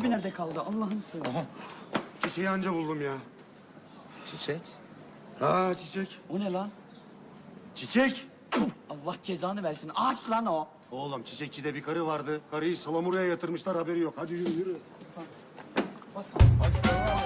Azmi nerede kaldı? Allah'ını seversen. Çiçeği anca buldum ya. Çiçek. Ha çiçek. O ne lan? Çiçek. Allah cezanı versin. Ağaç lan o. Oğlum çiçekçide bir karı vardı. Karıyı salamuraya yatırmışlar haberi yok. Hadi yürü yürü. Bas. Ağaç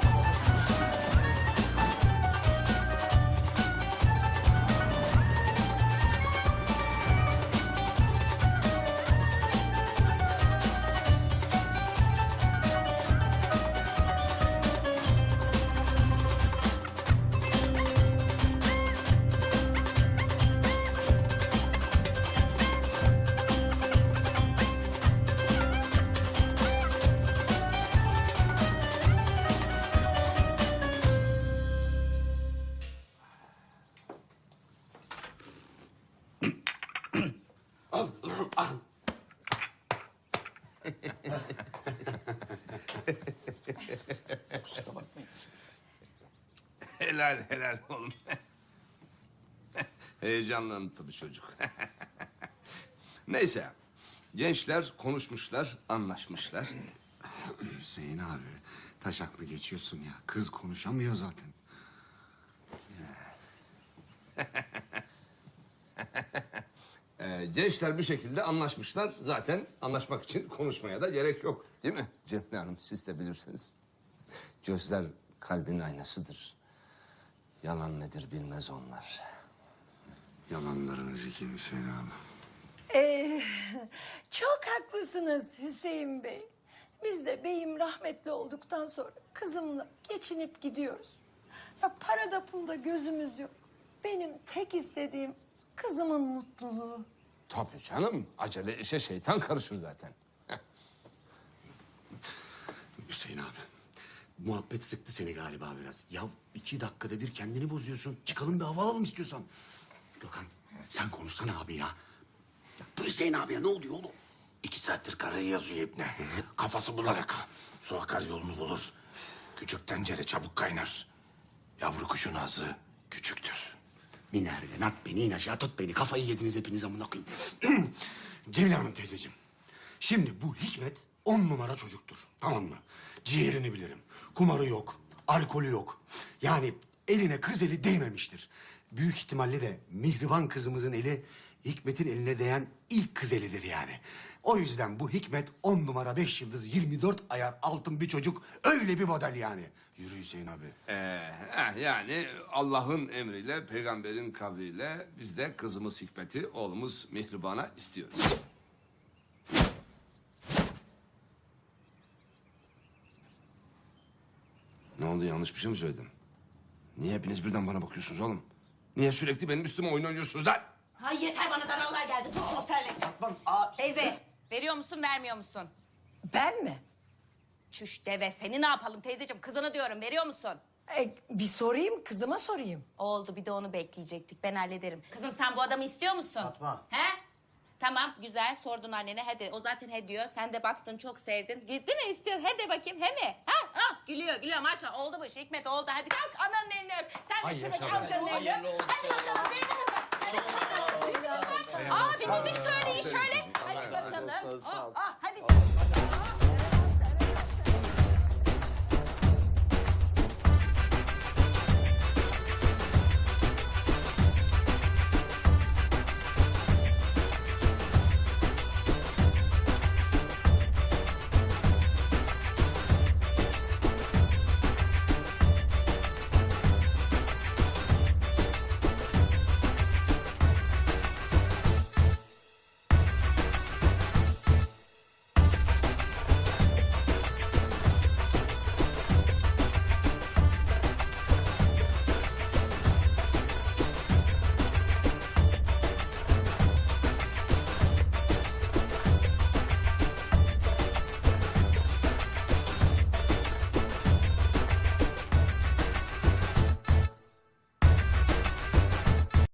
Kusura bakmayın. Helal helal oğlum. Heyecanlandı tabii çocuk. Neyse. Gençler konuşmuşlar, anlaşmışlar. Hüseyin abi taşak mı geçiyorsun ya? Kız konuşamıyor zaten. Ee, gençler bir şekilde anlaşmışlar. Zaten anlaşmak için konuşmaya da gerek yok. Değil mi Cemile Hanım? Siz de bilirsiniz. Gözler kalbin aynasıdır. Yalan nedir bilmez onlar. Yalanlarını zeki Hüseyin abi. Ee, çok haklısınız Hüseyin Bey. Biz de beyim rahmetli olduktan sonra kızımla geçinip gidiyoruz. Ya parada pulda gözümüz yok. Benim tek istediğim kızımın mutluluğu. Tabii canım. Acele işe şeytan karışır zaten. Hüseyin abi. Muhabbet sıktı seni galiba biraz. Ya iki dakikada bir kendini bozuyorsun. Çıkalım bir hava alalım istiyorsan. Gökhan sen konuşsana abi ya. ya bu Hüseyin abiye ne oluyor oğlum? İki saattir karayı yazıyor İbni. Kafası bulanık. Su akar yolunu bulur. Küçük tencere çabuk kaynar. Yavru kuşun ağzı küçüktür. Minerden at beni in aşağı tut beni. Kafayı yediniz hepiniz amına koyayım. Cemile Hanım teyzeciğim. Şimdi bu Hikmet on numara çocuktur. Tamam mı? Ciğerini bilirim. Kumarı yok. Alkolü yok. Yani eline kız eli değmemiştir. Büyük ihtimalle de Mihriban kızımızın eli Hikmet'in eline değen ilk kız elidir yani. O yüzden bu Hikmet on numara beş yıldız 24 ayar altın bir çocuk. Öyle bir model yani. Yürü Hüseyin abi. Ee, eh, yani Allah'ın emriyle, peygamberin kavliyle biz de kızımız Hikmet'i, oğlumuz Mihriban'a istiyoruz. Ne oldu yanlış bir şey mi söyledim? Niye hepiniz birden bana bakıyorsunuz oğlum? Niye sürekli benim üstüme oyun oynuyorsunuz lan? Ha yeter bana danalar geldi. Tut şunu servet. Teyze veriyor musun vermiyor musun? Ben mi? Çüş deve seni ne yapalım teyzeciğim kızını diyorum veriyor musun? E, bir sorayım kızıma sorayım. Oldu bir de onu bekleyecektik ben hallederim. Kızım sen bu adamı istiyor musun? Fatma. He? Tamam güzel sordun annene hadi o zaten he diyor. Sen de baktın çok sevdin. Gitti mi istiyorsun? Hadi bakayım he mi? Ha? Ah gülüyor gülüyor maşallah oldu bu iş Hikmet oldu. Hadi kalk ananın elini öp. Sen de şuradaki amcanın elini öp. Hadi bakalım verin kızım. Hadi bakalım. Aa bir müzik söyleyin şöyle. Hadi bakalım. Oh, oh, hadi.